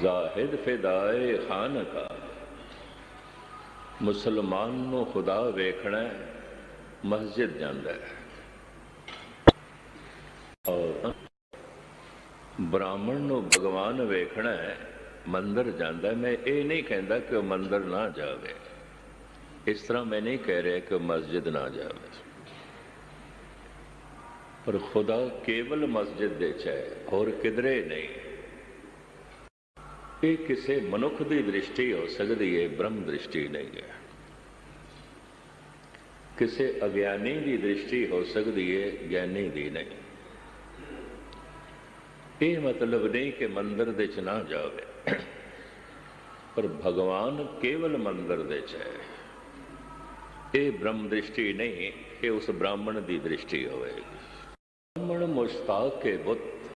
ਜ਼ਾਹਿਦ ਫਿਦਾਏ ਖਾਨਕਾ। ਮੁਸਲਮਾਨ ਨੂੰ ਖੁਦਾ ਵੇਖਣਾ, ਮਸਜਿਦ ਜਾਂਦਾ। ਹੈ ਔਰ ਬ੍ਰਾਹਮਣ ਨੂੰ ਭਗਵਾਨ ਵੇਖਣਾ ਹੈ ਮੰਦਰ ਜਾਂਦਾ। ਮੈਂ ਇਹ ਨਹੀਂ ਕਹਿੰਦਾ ਕਿ ਉਹ ਮੰਦਰ ਨਾ ਜਾਵੇ। ਇਸ ਤਰ੍ਹਾਂ ਮੈਂ ਨਹੀਂ ਕਹਿ ਰਿਹਾ ਕਿ ਮਸਜਿਦ ਨਾ ਜਾਵੇ। ਪਰ ਖੁਦਾ ਕੇਵਲ ਮਸਜਿਦ ਦੇ ਚ ਹੈ, ਹੋਰ ਕਿਧਰੇ ਨਹੀਂ। ਇਹ ਕਿਸੇ ਮਨੁੱਖ ਦੀ ਦ੍ਰਿਸ਼ਟੀ ਹੋ ਸਕਦੀ ਹੈ ਬ੍ਰਹਮ ਦ੍ਰਿਸ਼ਟੀ ਨਹੀਂ ਹੈ। ਕਿਸੇ ਅਗਿਆਨੀ ਦੀ ਦ੍ਰਿਸ਼ਟੀ ਹੋ ਸਕਦੀ ਹੈ ਗਿਆਨੀ ਦੀ ਨਹੀਂ। ਇਹ ਮਤਲਬ ਨਹੀਂ ਕਿ ਮੰਦਰ ਦੇ ਚ ਨਾ ਜਾਵੇ, ਪਰ ਭਗਵਾਨ ਕੇਵਲ ਮੰਦਰ ਦੇ ਚ ਹੈ। ਇਹ ਬ੍ਰਹਮ ਦ੍ਰਿਸ਼ਟੀ ਨਹੀਂ, ਇਹ ਉਸ ਬ੍ਰਾਹਮਣ ਦੀ ਦ੍ਰਿਸ਼ਟੀ ਹੋਵੇਗੀ। ਬ੍ਰਾਹਮਣ ਮੁਸ਼ਤਾਕ ਕੇ ਬੁੱਤ